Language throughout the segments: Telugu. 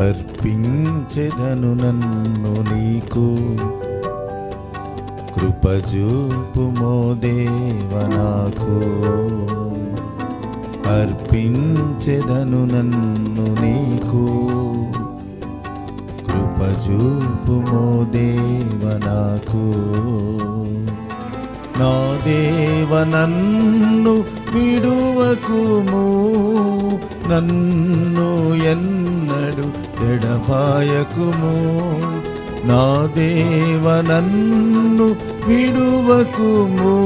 అర్పించెదను నన్ను నీకు. కృపజూపుమో దేవనాకు అర్పించెదను నన్ను నీకు. కృపజూపుమో దేవనాకు నాకు. నా దేవ నన్ను విడువకుము నన్ను ఎన్నడు ఎడబాయకుము. నా దేవ నన్ను విడువకుము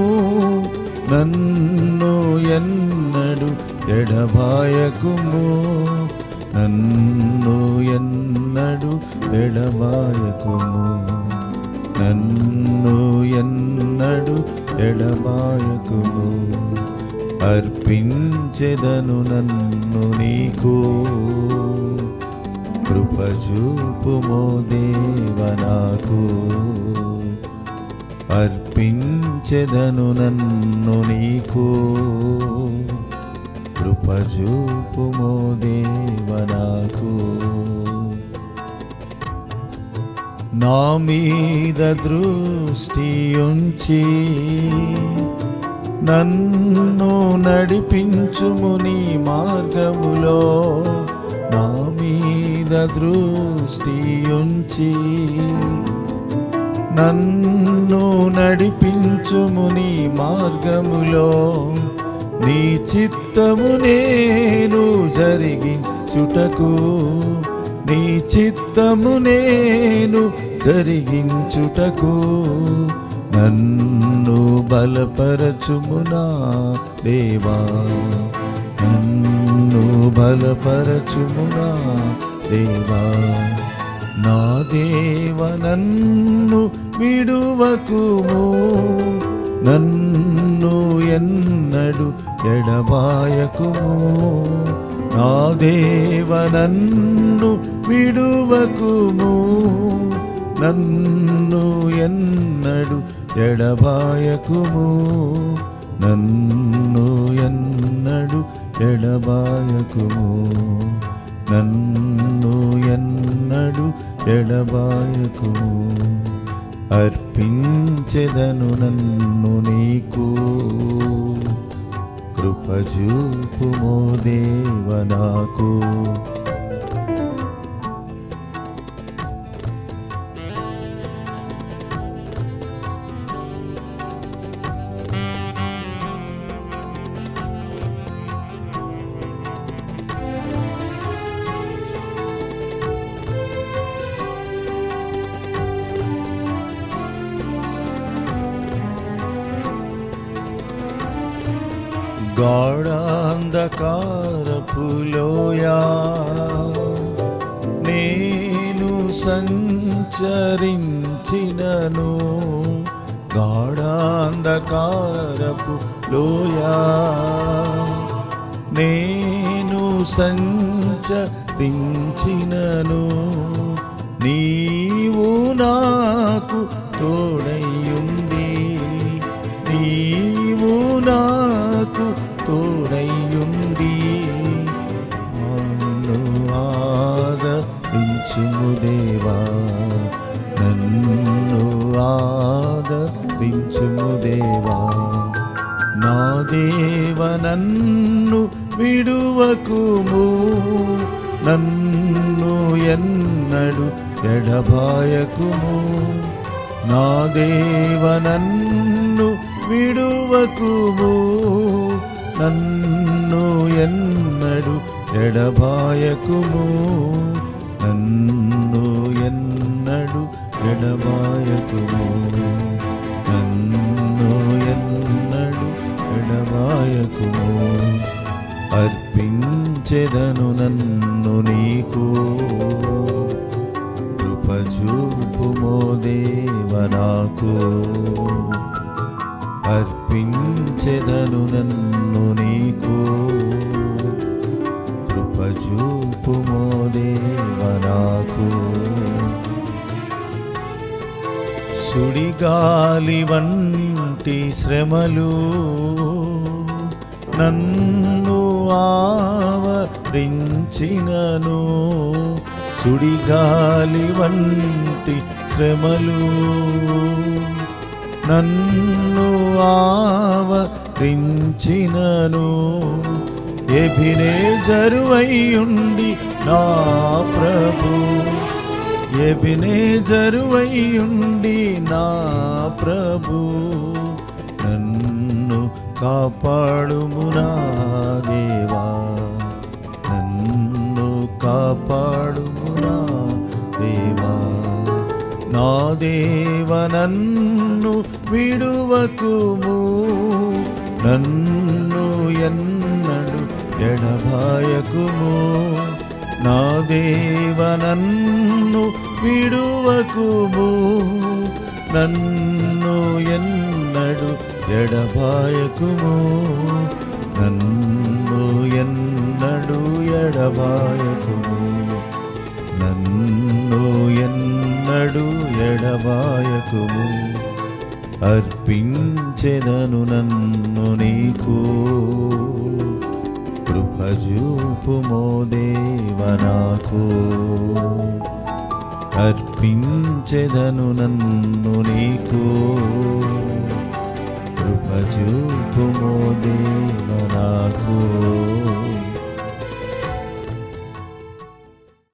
నన్ను ఎన్నడు ఎడబాయకుము. నన్ను ఎన్నడు ఎడబాయకుము. నన్ను ఎన్నడు ఎడబాయకుము అర్పించెదను నన్ను నీకు. కృపజూపుమో దేవనాకు అర్పించెదను నన్ను నీకు. కృపజూపుమో దేవనాకు నాకు. నా మీద దృష్టి ఉంచి నన్ను నడిపించుము నీ మార్గములో. నా మీద దృష్టి ఉంచి నన్ను నడిపించుము నీ మార్గములో. నీ చిత్తము నేను జరిగించుటకు నీ చిత్తము నేను జరిగించుటకు నన్ను బలపరచుమునా దేవా. నన్ను బలపరచుమునా దేవా. నా దేవ నన్ను విడువకుము. నన్ను ఎన్నడు ఎడబాయకుము. నా దేవ నన్ను విడువకుము. నన్ను ఎన్నడు ఎడబాయకుము. నన్ను ఎన్నడు ఎడబాయకుము. నన్ను ఎన్నడు ఎడబాయకుము. అర్పించెదను నన్ను నీకు. కృపజూపుమో దేవ గాఢాంధకారపులోయా నేను సంచరించినను. గాఢాంధకారపు లోయా నేను సంచరించినను. నీవు నాకు తోడయుండి నీవు నాకు నన్ను ఆదరించుము దేవా. నన్ను ఆదరించుము దేవా. నా దేవ నన్ను విడువకుము. నన్ను ఎన్నడు ఎడబాయకుము. నా దేవ నన్ను విడువకుము. నన్ను ఎన్నడు ఎడబాయకుము నన్ను ఎన్నడు ఎడబాయకుము. నన్ను ఎన్నడు ఎడబాయకుము. అర్పించెదను నన్ను నీకు. కృపచూపుమో దేవనాకు అర్పించెదను నన్ను సుడిగాలి వంటి శ్రమలు నన్ను ఆవరించినను. సుడిగాలి వంటి శ్రమలు నన్ను ఆవరించినను. ఎభినే జరువయ్యుండి నా ప్రభు. ఎబినే జరువయ్యుండి నా ప్రభు. నన్ను కాపాడుము నా దేవా. నన్ను కాపాడుము నా దేవా. నా దేవ నన్ను విడువకుము. నన్ను ఎన్నడు ఎడబాయకుము. నా దేవ నన్ను విడువకుము. నన్ను ఎన్నడు ఎడబాయకుము. నన్ను ఎన్నడు ఎడబాయకుము. నన్ను ఎన్నడు ఎడబాయకుము. అర్పించెదను నన్ను నీకు. కృపజూపుమో దేవ అర్పించెదను నన్ను నీకు. కృపజూపుమో దేవ